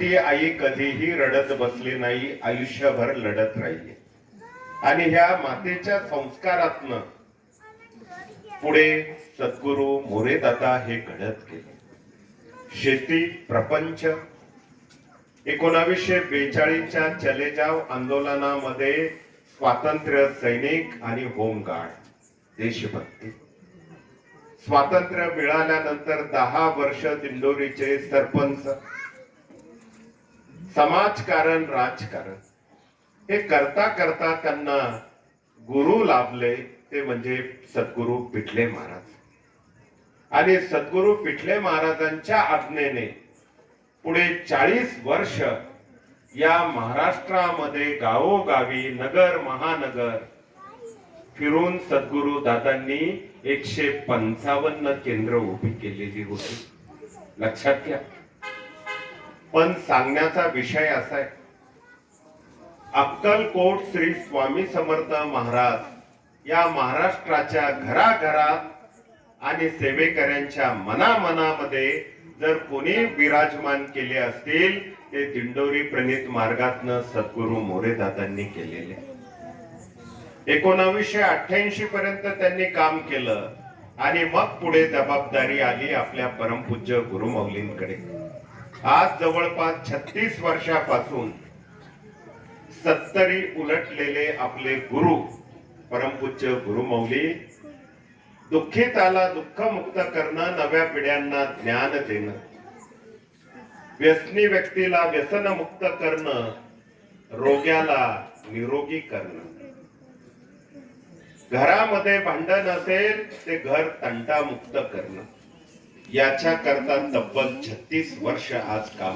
ती आई कधीही रडत बसली नाही आयुष्यभर लढत राहिली. आणि ह्या मातेच्या संस्कारातन पुढे सद्गुरू मोरेदादा हे घडत गेले. शेती प्रपंच एकोणावीसशे बेचाळीसच्या चले जाव आंदोलनामध्ये स्वातंत्र्य सैनिक आणि होमगार्ड देशभक्ती. स्वातंत्र्य मिळाल्यानंतर दहा वर्ष दिंडोरीचे सरपंच समाजकारण राजकारण. हे करता करता त्यांना गुरु लाभले ते म्हणजे सद्गुरू पिठले महाराज. आणि सद्गुरू पिठले महाराजांच्या आज्ञेने पुढे चाळीस वर्ष या महाराष्ट्रामध्ये गावोगावी नगर महानगर फिरून सद्गुरू दादांनी एकशे पंचावन्न केंद्र उभी केलेली होती. लक्षात घ्या. पण सांगण्याचा विषय असा आहे. अक्कलकोट श्री स्वामी समर्थ महाराज या महाराष्ट्राच्या घराघरात आणि सेवेकऱ्यांच्या मनामनामध्ये जर कोणी विराजमान केले असतील ते दिंडोरी प्रणित मार्गातनं सद्गुरू मोरेदादांनी केलेले. एकोणावीसशे अठ्ठ्याऐंशी पर्यंत त्यांनी काम केलं आणि मग पुढे जबाबदारी आली आपल्या परमपूज्य गुरुमौलींकडे. आज जवळपास छत्तीस वर्षापासून सत्तरी उलटलेले आपले गुरु परमपूज्य गुरुमौली दुःखिताला दुःखमुक्त करणं नव्या पिढ्यांना ज्ञान देणं व्यसनी व्यक्तीला व्यसनमुक्त करणं रोग्याला निरोगी करणं. घरामध्ये भांडण असेल ते घर तंटामुक्त करणं. याच्या करता तब्बल छत्तीस वर्ष आज काम